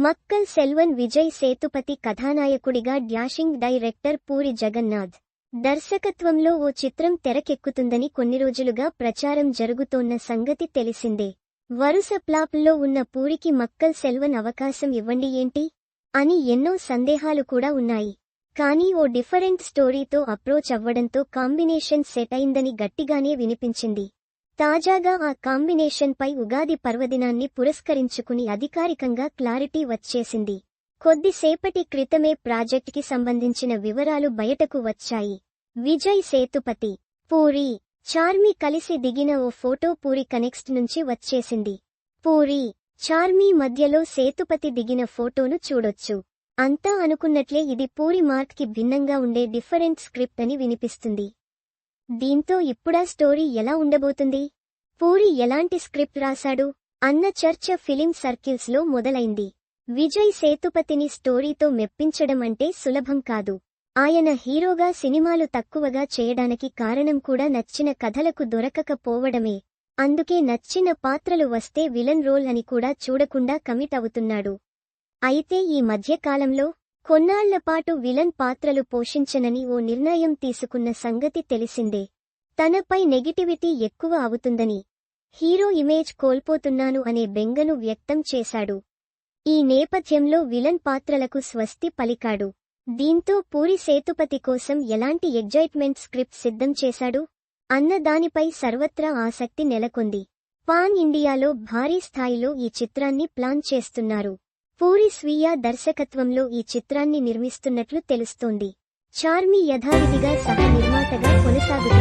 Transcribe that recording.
మక్కల్ సెల్వన్ విజయ్ సేతుపతి కథానాయకుడిగా dashing director puri Jagannadh. దర్శకత్వంలో ఓ చిత్రం తెరకెక్కుతుందని కొన్ని రోజులుగా ప్రచారం జరుగుతోన్న సంగతి తెలిసిందే. వరుస ప్లాప్లో ఉన్న పూరికి మక్కల్ సెల్వన్ అవకాశం ఇవ్వండి ఏంటి? అని ఎన్నో సందేహాలు కూడా ఉన్నాయి. కానీ ఓ డిఫరెంట్ స్టోరీతో అప్రోచ్ అవ్వడంతో కాంబినేషన్ సెట్ అయిందని గట్టిగానే వినిపించింది. తాజాగా ఆ కాంబినేషన్ పై ఉగాది పర్వదినాన్ని పురస్కరించుకుని అధికారికంగా క్లారిటీ వచ్చేసింది. కొద్దిసేపటి క్రితమే ప్రాజెక్ట్కి సంబంధించిన వివరాలు బయటకు వచ్చాయి. విజయ్ సేతుపతి పూరి చార్మి కలిసి దిగిన ఓ ఫోటో పూరి కనెక్స్ట్ నుంచి వచ్చేసింది. పూరి చార్మి మధ్యలో సేతుపతి దిగిన ఫోటోను చూడొచ్చు. అంతా అనుకున్నట్లే ఇది పూరి మార్క్కి భిన్నంగా ఉండే డిఫరెంట్ స్క్రిప్ట్ అని వినిపిస్తుంది. దీంతో ఇప్పుడా స్టోరీ ఎలా ఉండబోతుంది? పూరి ఎలాంటి స్క్రిప్ట్ రాశాడు? అన్న చర్చ ఫిలిం సర్కిల్స్లో మొదలైంది. విజయ్ సేతుపతిని స్టోరీతో మెప్పించడం అంటే సులభం కాదు. ఆయన హీరోగా సినిమాలు తక్కువగా చేయడానికి కారణం కూడా నచ్చిన కథలకు దొరకకపోవడమే. అందుకే నచ్చిన పాత్రలు వస్తే విలన్ రోల్ అని కూడా చూడకుండా కమిట్ అవుతున్నాడు. అయితే ఈ మధ్యకాలంలో కొన్నాళ్ళపాటు విలన్ పాత్రలు పోషించనని ఓ నిర్ణయం తీసుకున్న సంగతి తెలిసిందే. తనపై నెగిటివిటీ ఎక్కువ అవుతుందని హీరో ఇమేజ్ కోల్పోతున్నాను అనే బెంగను వ్యక్తం చేశాడు. ఈ నేపథ్యంలో విలన్ పాత్రలకు స్వస్తి పలికాడు. దీంతో పూరి సేతుపతి కోసం ఎలాంటి ఎగ్జైట్మెంట్ స్క్రిప్ట్ సిద్ధం చేశాడు? అన్న దానిపై సర్వత్రా ఆసక్తి నెలకొంది. పాన్ ఇండియాలో భారీ స్థాయిలో ఈ చిత్రాన్ని ప్లాన్ చేస్తున్నారు. పూరి స్వీయ దర్శకత్వంలో ఈ చిత్రాన్ని నిర్మిస్తున్నట్లు తెలుస్తోంది. చార్మి యథావిధిగా సహ నిర్మాతగా కొనసాగుతుంది.